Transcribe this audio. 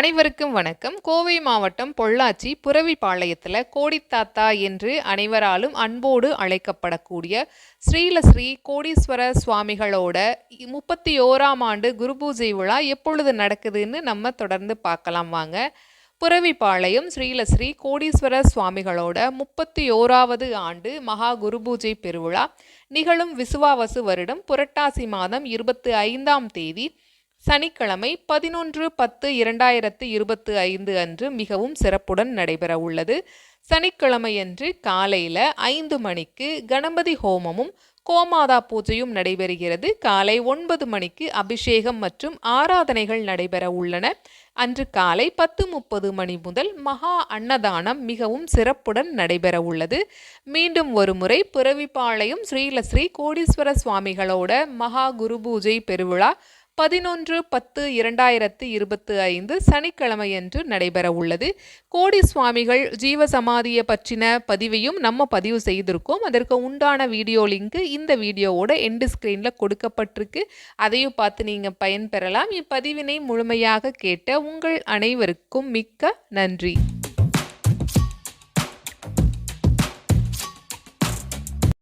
அனைவருக்கும் வணக்கம். கோவை மாவட்டம் பொள்ளாச்சி புறவிப்பாளையத்தில் கோடித்தாத்தா என்று அனைவராலும் அன்போடு அழைக்கப்படக்கூடிய ஸ்ரீலஸ்ரீ கோடீஸ்வர சுவாமிகளோட முப்பத்தி ஓராம் ஆண்டு குருபூஜை விழா எப்பொழுது நடக்குதுன்னு நம்ம தொடர்ந்து பார்க்கலாம் வாங்க. புறவிப்பாளையம் ஸ்ரீலஸ்ரீ கோடீஸ்வர சுவாமிகளோட முப்பத்தி ஓராவது ஆண்டு மகா குருபூஜை பெருவிழா. நிகழும் விசுவாவசு வருடம் புரட்டாசி மாதம் இருபத்தி ஐந்தாம் தேதி. சனிக்கிழமை பதினொன்று பத்து இரண்டாயிரத்து இருபத்து ஐந்து அன்று மிகவும் சிறப்புடன் நடைபெற உள்ளது. சனிக்கிழமையன்று காலையில் ஐந்து மணிக்கு கணபதி ஹோமமும் கோமாதா பூஜையும் நடைபெறுகிறது. காலை ஒன்பது மணிக்கு அபிஷேகம் மற்றும் ஆராதனைகள் நடைபெற உள்ளன. அன்று காலை பத்து முப்பது மணி முதல் மகா அன்னதானம் மிகவும் சிறப்புடன் நடைபெற உள்ளது. மீண்டும் ஒருமுறை பிறவிப்பாளையம் ஸ்ரீலஸ்ரீ கோடீஸ்வர சுவாமிகளோட மகா குரு பூஜை பெருவிழா பதினொன்று பத்து இரண்டாயிரத்து இருபத்து ஐந்து சனிக்கிழமையன்று நடைபெற உள்ளது கோடி சுவாமிகள் ஜீவசமாதியை பற்றின பதிவையும் நம்ம பதிவு செய்திருக்கோம். அதற்கு உண்டான வீடியோ லிங்க்கு இந்த வீடியோவோட எண்டு ஸ்க்ரீனில் கொடுக்கப்பட்டிருக்கு. அதையும் பார்த்து நீங்கள் பயன்பெறலாம். இப்பதிவினை முழுமையாக கேட்ட உங்கள் அனைவருக்கும் மிக்க நன்றி.